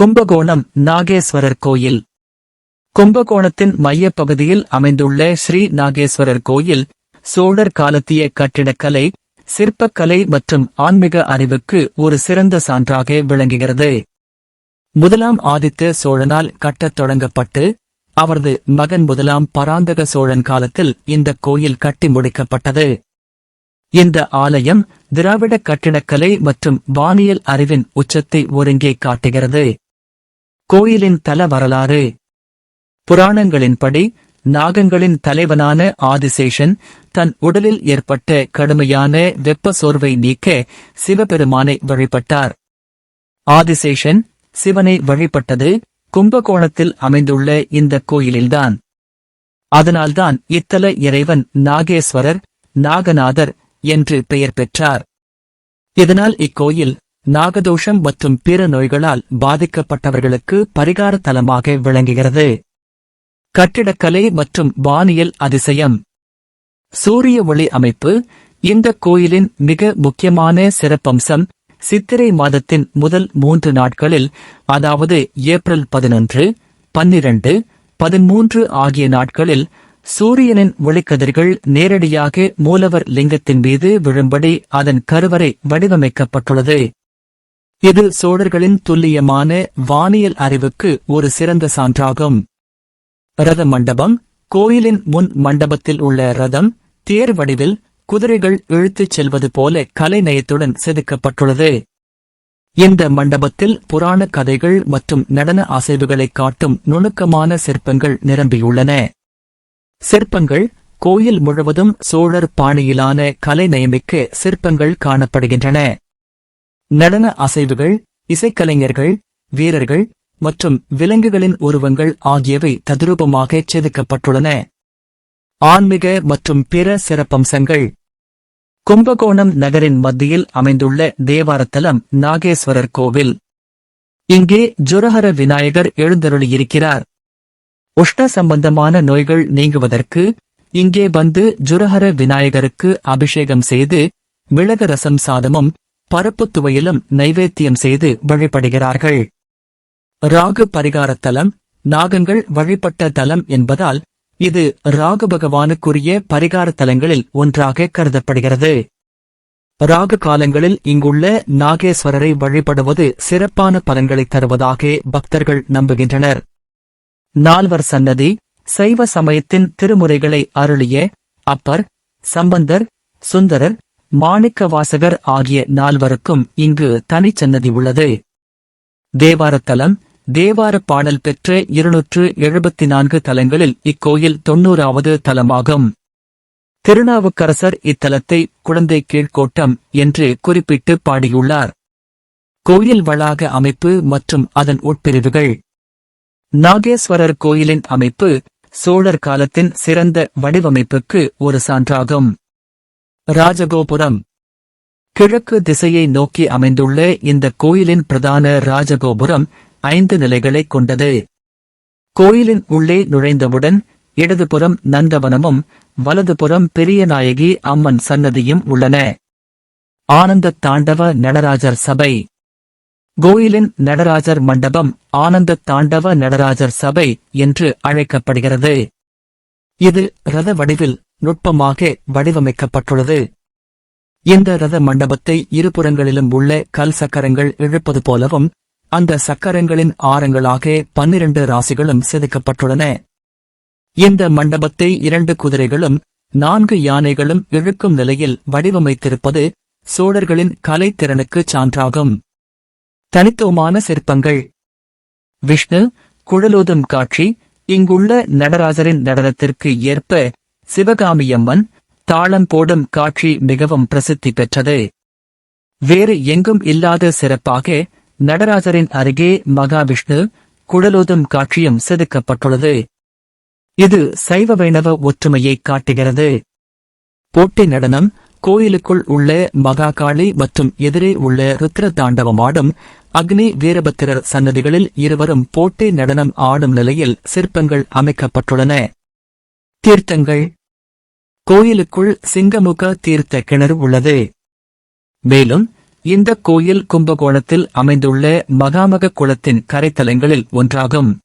கும்பகோணம் நாகேஸ்வரர் கோயில். கும்பகோணத்தின் மையப்பகுதியில் அமைந்துள்ள ஸ்ரீ நாகேஸ்வரர் கோயில் சோழர் காலத்திய கட்டிடக்கலை சிற்பக்கலை மற்றும் ஆன்மீக அறிவுக்கு ஒரு சிறந்த சான்றாக விளங்குகிறது. முதலாம் ஆதித்த சோழனால் கட்டத் தொடங்கப்பட்டு அவரது மகன் முதலாம் பராந்தக சோழன் காலத்தில் இந்த கோயில் கட்டி முடிக்கப்பட்டது. இந்த ஆலயம் திராவிட கட்டிடக்கலை மற்றும் வானியல் அறிவின் உச்சத்தை ஒருங்கே காட்டுகிறது. கோயிலின் தல வரலாறு. புராணங்களின்படி நாகங்களின் தலைவனான ஆதிசேஷன் தன் உடலில் ஏற்பட்ட கடுமையான வெப்ப சோர்வை நீக்க சிவபெருமானை வழிபட்டார். ஆதிசேஷன் சிவனை வழிபட்டது கும்பகோணத்தில் அமைந்துள்ள இந்த கோயிலில்தான். அதனால்தான் இத்தல இறைவன் நாகேஸ்வரர் நாகநாதர் என்று பெயர் பெற்றார். இதனால் இக்கோயில் நாகதோஷம் மற்றும் பிற நோய்களால் பாதிக்கப்பட்டவர்களுக்கு பரிகார தலமாக விளங்குகிறது. கட்டிடக்கலை மற்றும் வானியல் அதிசயம். சூரிய ஒளி அமைப்பு இந்த கோயிலின் மிக முக்கியமான சிறப்பம்சம் சித்திரை மாதத்தின் முதல் மூன்று நாட்களில் அதாவது ஏப்ரல் பதினொன்று பன்னிரண்டு பதிமூன்று ஆகிய நாட்களில் சூரியனின் ஒளிக்கதிர்கள் நேரடியாக மூலவர் லிங்கத்தின் மீது விழும்படி அதன் கருவறை வடிவமைக்கப்பட்டுள்ளது. இது சோழர்களின் துல்லியமான வானியல் அறிவுக்கு ஒரு சிறந்த சான்றாகும். ரத மண்டபம் கோயிலின் முன் மண்டபத்தில் உள்ள ரதம் தேர் வடிவில் குதிரைகள் இழுத்துச் செல்வது போல கலைநயத்துடன் செதுக்கப்பட்டுள்ளது. இந்த மண்டபத்தில் புராண கதைகள் மற்றும் நடன அசைவுகளைக் காட்டும் நுணுக்கமான சிற்பங்கள் நிரம்பியுள்ளன. சிற்பங்கள் கோயில் முழுவதும் சோழர் பாணியிலான கலைநயமிக்க சிற்பங்கள் காணப்படுகின்றன. நடன அசைவுகள் இசைக்கலைஞர்கள் வீரர்கள் மற்றும் விலங்குகளின் உருவங்கள் ஆகியவை ததுரூபமாக செதுக்கப்பட்டுள்ளன ஆன்மீக மற்றும் பிற சிறப்பம்சங்கள். கும்பகோணம் நகரின் மத்தியில் அமைந்துள்ள தேவாரத்தலம் நாகேஸ்வரர் கோவில். இங்கே ஜுரஹர விநாயகர் எழுந்தருளியிருக்கிறார். உஷ்ண சம்பந்தமான நோய்கள் நீங்குவதற்கு இங்கே வந்து ஜுரஹர விநாயகருக்கு அபிஷேகம் செய்து மிளகு ரசம் சாதமும் பருப்பு துவையிலும் நைவேத்தியம் செய்து வழிபடுகிறார்கள். ராகு பரிகாரத்தலம் நாகங்கள் வழிபட்ட தலம் என்பதால் இது ராகு பகவானுக்குரிய பரிகார தலங்களில் ஒன்றாக கருதப்படுகிறது. ராகு காலங்களில் இங்குள்ள நாகேஸ்வரரை வழிபடுவது சிறப்பான பலன்களை தருவதாக பக்தர்கள் நம்புகின்றனர். நால்வர் சன்னதி சைவ சமயத்தின் திருமுறைகளை அருளிய அப்பர் சம்பந்தர் சுந்தரர் மாணிக்க வாசகர் ஆகிய நால்வருக்கும் இங்கு தனிச்சன்னதி உள்ளது. தேவாரத்தலம் தேவார பாடல் பெற்ற இருநூற்று எழுபத்தி நான்கு தலங்களில் இக்கோயில் தொன்னூறாவது தலமாகும். திருநாவுக்கரசர் இத்தலத்தை குழந்தை கீழ்கோட்டம் என்று குறிப்பிட்டு பாடியுள்ளார். கோயில் வளாக அமைப்பு மற்றும் அதன் உட்பிரிவுகள். நாகேஸ்வரர் கோயிலின் அமைப்பு சோழர் காலத்தின் சிறந்த வடிவமைப்புக்கு ஒரு சான்றாகும். ராஜகோபுரம். கிழக்கு திசையை நோக்கி அமைந்துள்ள இந்த கோயிலின் பிரதான ராஜகோபுரம் ஐந்து நிலைகளைக் கொண்டது. கோயிலின் உள்ளே நுழைந்தவுடன் இடதுபுறம் நந்தவனமும் வலதுபுறம் பெரியநாயகி அம்மன் சன்னதியும் உள்ளன. ஆனந்த தாண்டவ நடராஜர் சபை. கோயிலின் நடராஜர் மண்டபம் ஆனந்த தாண்டவ நடராஜர் சபை என்று அழைக்கப்படுகிறது. இது ரத வடிவில் நுட்பமாக வடிவமைக்கப்பட்டுள்ளது. இந்த ரத மண்டபத்தை இருபுறங்களிலும் உள்ள கல் சக்கரங்கள் இழுப்பது போலவும் அந்த சக்கரங்களின் ஆரங்களாக பன்னிரண்டு ராசிகளும் செதுக்கப்பட்டுள்ளன. இந்த மண்டபத்தை இரண்டு குதிரைகளும் நான்கு யானைகளும் இழுக்கும் நிலையில் வடிவமைத்திருப்பது சோழர்களின் கலைத்திறனுக்கு சான்றாகும். தனித்துவமான சிற்பங்கள். விஷ்ணு குழலோதும் காட்சி இங்குள்ள நடராஜரின் நடனத்திற்கு ஏற்ப சிவகாமியம்மன் தாளம் போடும் காட்சி மிகவும் பிரசித்தி பெற்றது. வேறு எங்கும் இல்லாத சிறப்பாக நடராஜரின் அருகே மகாவிஷ்ணு குழலூதும் காட்சியும் செதுக்கப்பட்டுள்ளது. இது சைவ வைணவ ஒற்றுமையை காட்டுகிறது. போட்டி நடனம் கோயிலுக்குள் உள்ள மகாகாளி மற்றும் எதிரே உள்ள ருத்ர தாண்டவம் ஆடும் அக்னி வீரபத்திரர் சன்னதிகளில் இருவரும் போட்டி நடனம் ஆடும் நிலையில் சிற்பங்கள் அமைக்கப்பட்டுள்ளன. தீர்த்தங்கள். கோயிலுக்குள் சிங்கமுக தீர்த்த கிணறு உள்ளது. மேலும் இந்த கோயில் கும்பகோணத்தில் அமைந்துள்ள மகாமக குளத்தின் கரைத்தலங்களில் ஒன்றாகும்.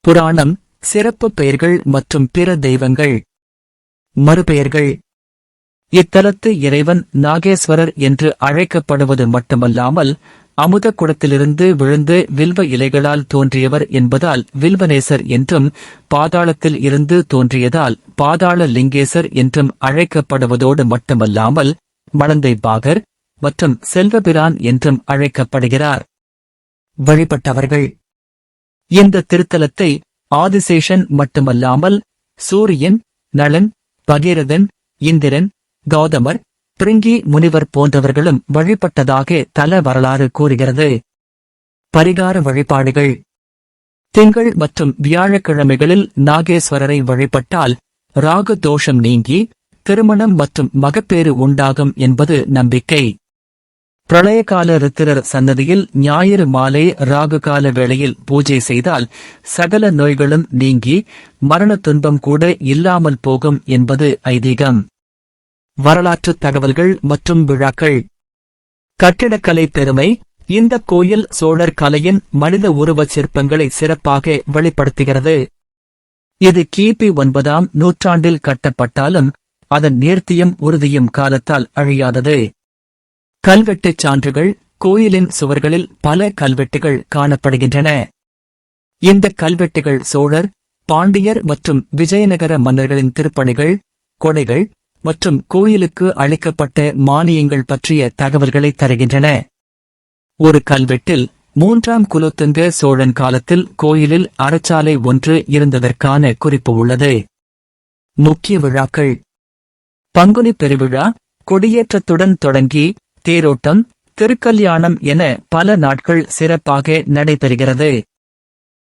புராணம் சிறப்பு பெயர்கள் மற்றும் பிற தெய்வங்கள். மறுபெயர்கள். இத்தலத்து இறைவன் நாகேஸ்வரர் என்று அழைக்கப்படுவது மட்டுமல்லாமல் அமுத குடத்திலிருந்து விழுந்து வில்வ இலைகளால் தோன்றியவர் என்பதால் வில்வநேசர் என்றும் பாதாளத்தில் இருந்து தோன்றியதால் பாதாள லிங்கேசர் என்றும் அழைக்கப்படுவதோடு மட்டுமல்லாமல் மணந்தை பாகர் மற்றும் செல்வபிரான் என்றும் அழைக்கப்படுகிறார். வழிபட்டவர்கள். இந்த திருத்தலத்தை ஆதிசேஷன் மட்டுமல்லாமல் சூரியன் நளன் பகீரதன் இந்திரன் கௌதமர் பிருங்கி முனிவர் போன்றவர்களும் வழிபட்டதாக தல வரலாறு கூறுகிறது. பரிகார வழிபாடுகள். திங்கள் மற்றும் வியாழக்கிழமைகளில் நாகேஸ்வரரை வழிபட்டால் ராகு தோஷம் நீங்கி திருமணம் மற்றும் மகப்பேறு உண்டாகும் என்பது நம்பிக்கை. பிரளயகால ரித்திரர் சன்னதியில் ஞாயிறு மாலை ராகு கால வேளையில் பூஜை செய்தால் சகல நோய்களும் நீங்கி மரண துன்பம் கூட இல்லாமல் போகும் என்பது ஐதீகம். வரலாற்றுத் தகவல்கள் மற்றும் விழாக்கள். கட்டிடக்கலை பெருமை இந்த கோயில் சோழர் கலையின் மனித உருவச் சிற்பங்களை சிறப்பாக வெளிப்படுத்துகிறது. இது கிபி ஒன்பதாம் நூற்றாண்டில் கட்டப்பட்டாலும் அதன் நேர்த்தியும் உறுதியும் காலத்தால் அழியாதது. கல்வெட்டுச் சான்றுகள் கோயிலின் சுவர்களில் பல கல்வெட்டுகள் காணப்படுகின்றன. இந்த கல்வெட்டுகள் சோழர் பாண்டியர் மற்றும் விஜயநகர மன்னர்களின் திருப்பணிகள் கொடைகள் மற்றும் கோயிலுக்கு அளிக்கப்பட்ட மானியங்கள் பற்றிய தகவல்களை தருகின்றன. ஒரு கல்வெட்டில் மூன்றாம் குலோத்துங்க சோழன் காலத்தில் கோயிலில் அறச்சாலை ஒன்று இருந்ததற்கான குறிப்பு உள்ளது. முக்கிய விழாக்கள். பங்குனி பெருவிழா கொடியேற்றத்துடன் தொடங்கி தேரோட்டம் திருக்கல்யாணம் என பல நாட்கள் சிறப்பாக நடைபெறுகிறது.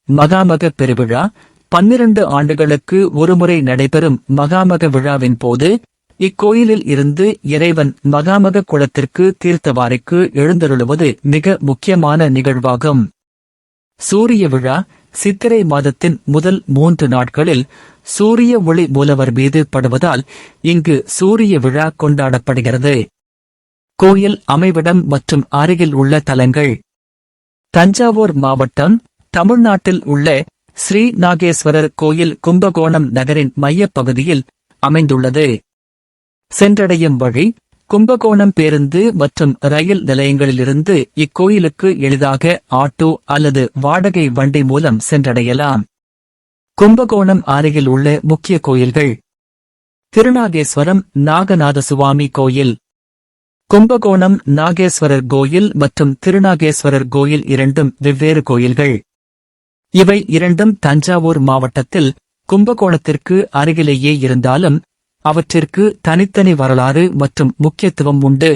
மகாமக பெருவிழா பன்னிரண்டு ஆண்டுகளுக்கு ஒருமுறை நடைபெறும் மகாமக விழாவின் போது இக்கோயிலில் இருந்து இறைவன் மகாமக குளத்திற்கு தீர்த்தவாரிக்கு எழுந்தருளுவது மிக முக்கியமான நிகழ்வாகும். சூரிய விழா சித்திரை மாதத்தின் முதல் மூன்று நாட்களில் சூரிய ஒளி மூலவர் மீது படுவதால் இங்கு சூரிய விழா கொண்டாடப்படுகிறது. கோயில் அமைவிடம் மற்றும் அருகில் உள்ள தலங்கள். தஞ்சாவூர் மாவட்டம் தமிழ்நாட்டில் உள்ள ஸ்ரீ நாகேஸ்வரர் கோயில் கும்பகோணம் நகரின் மையப் பகுதியில் அமைந்துள்ளது. சென்றடையும் வழி கும்பகோணம் பேருந்து மற்றும் ரயில் நிலையங்களிலிருந்து இக்கோயிலுக்கு எளிதாக ஆட்டோ அல்லது வாடகை வண்டி மூலம் சென்றடையலாம். கும்பகோணம் அருகில் உள்ள முக்கிய கோயில்கள் திருநாகேஸ்வரம் நாகநாத சுவாமி கோயில். கும்பகோணம் நாகேஸ்வரர் கோயில் மற்றும் திருநாகேஸ்வரர் கோயில் இரண்டும் வெவ்வேறு கோயில்கள். இவை இரண்டும் தஞ்சாவூர் மாவட்டத்தில் கும்பகோணத்திற்கு அருகிலேயே இருந்தாலும் அவற்றிற்கு தனித்தனி வரலாறு மற்றும் முக்கியத்துவம் உண்டு.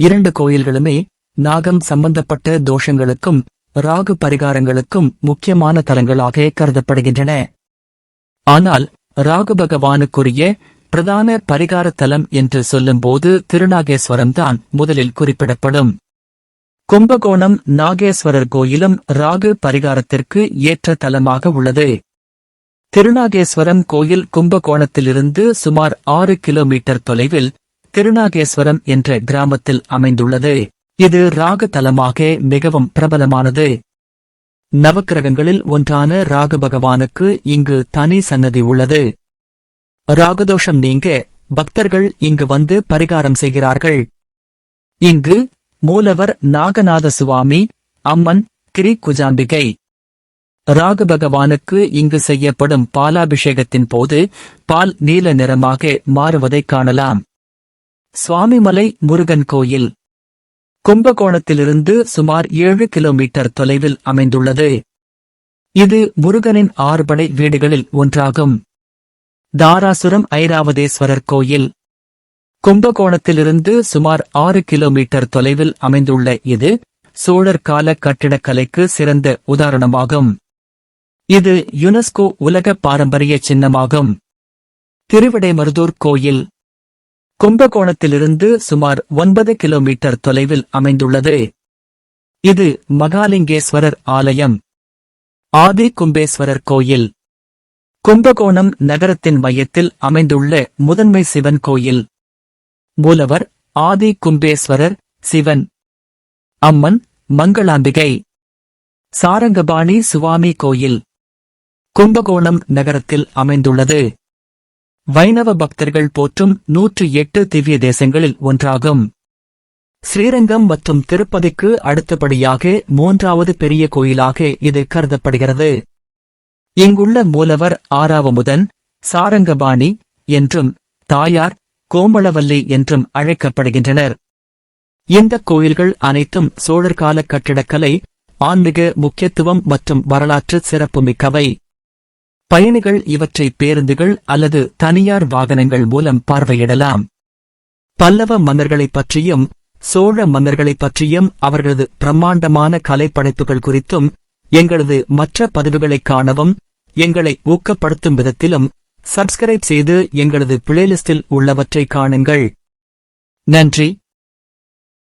இரண்டு கோயில்களுமே நாகம் சம்பந்தப்பட்ட தோஷங்களுக்கும் ராகு பரிகாரங்களுக்கும் முக்கியமான தலங்களாக கருதப்படுகின்றன. ஆனால் ராகு பகவானுக்குரிய பிரதான பரிகார தலம் என்று சொல்லும்போது திருநாகேஸ்வரம் தான் முதலில் குறிப்பிடப்படும். கும்பகோணம் நாகேஸ்வரர் கோயிலும் ராகு பரிகாரத்திற்கு ஏற்ற தலமாக உள்ளது. திருநாகேஸ்வரம் கோயில் கும்பகோணத்திலிருந்து சுமார் ஆறு கிலோமீட்டர் தொலைவில் திருநாகேஸ்வரம் என்ற கிராமத்தில் அமைந்துள்ளது. இது ராகதலமாக மிகவும் பிரபலமானது. நவக்கிரகங்களில் ஒன்றான ராக பகவானுக்கு இங்கு தனி சன்னதி உள்ளது. ராகதோஷம் நீங்க பக்தர்கள் இங்கு வந்து பரிகாரம் செய்கிறார்கள். இங்கு மூலவர் நாகநாத சுவாமி அம்மன் கிரி குஜாம்பிகை ராகு பகவானுக்கு இங்கு செய்யப்படும் பாலாபிஷேகத்தின் போது பால் நீல நிறமாக மாறுவதைக் காணலாம். சுவாமிமலை முருகன் கோயில். கும்பகோணத்திலிருந்து சுமார் ஏழு கிலோமீட்டர் தொலைவில் அமைந்துள்ளது. இது முருகனின் ஆறுபடை வீடுகளில் ஒன்றாகும். தாராசுரம் ஐராவதேஸ்வரர் கோயில். கும்பகோணத்திலிருந்து சுமார் ஆறு கிலோமீட்டர் தொலைவில் அமைந்துள்ள இது சோழர் கால கட்டிடக்கலைக்கு சிறந்த உதாரணமாகும். இது யுனெஸ்கோ உலக பாரம்பரிய சின்னமாகும். திருவிடைமருதூர் கோயில் கும்பகோணத்திலிருந்து சுமார் ஒன்பது கிலோமீட்டர் தொலைவில் அமைந்துள்ளது. இது மகாலிங்கேஸ்வரர் ஆலயம். ஆதி கும்பேஸ்வரர் கோயில். கும்பகோணம் நகரத்தின் மையத்தில் அமைந்துள்ள முதன்மை சிவன் கோயில். மூலவர் ஆதி கும்பேஸ்வரர் சிவன். அம்மன் மங்களாம்பிகை. சாரங்கபாணி சுவாமி கோயில். கும்பகோணம் நகரத்தில் அமைந்துள்ளது. வைணவ பக்தர்கள் போற்றும் நூற்று எட்டு திவ்ய தேசங்களில் ஒன்றாகும். ஸ்ரீரங்கம் மற்றும் திருப்பதிக்கு அடுத்தபடியாக மூன்றாவது பெரிய கோயிலாக இது கருதப்படுகிறது. இங்குள்ள மூலவர் ஆறாவமுதன் சாரங்கபாணி என்றும் தாயார் கோமளவல்லி என்றும் அழைக்கப்படுகின்றனர். இந்த கோயில்கள் அனைத்தும் சோழர்கால கட்டிடக்கலை ஆன்மீக முக்கியத்துவம் மற்றும் வரலாற்று சிறப்புமிக்கவை. பயணிகள் இவற்றை பேருந்துகள் அல்லது தனியார் வாகனங்கள் மூலம் பார்வையிடலாம். பல்லவ மன்னர்களைப் பற்றியும் சோழ மன்னர்களைப் பற்றியும் அவர்களது பிரம்மாண்டமான கலைப்படைப்புகள் குறித்தும் எங்களது மற்ற பதிவுகளைக் காணவும் எங்களை ஊக்கப்படுத்தும் விதத்திலும் சப்ஸ்கிரைப் செய்து எங்களது பிளேலிஸ்டில் உள்ளவற்றை காணுங்கள். நன்றி.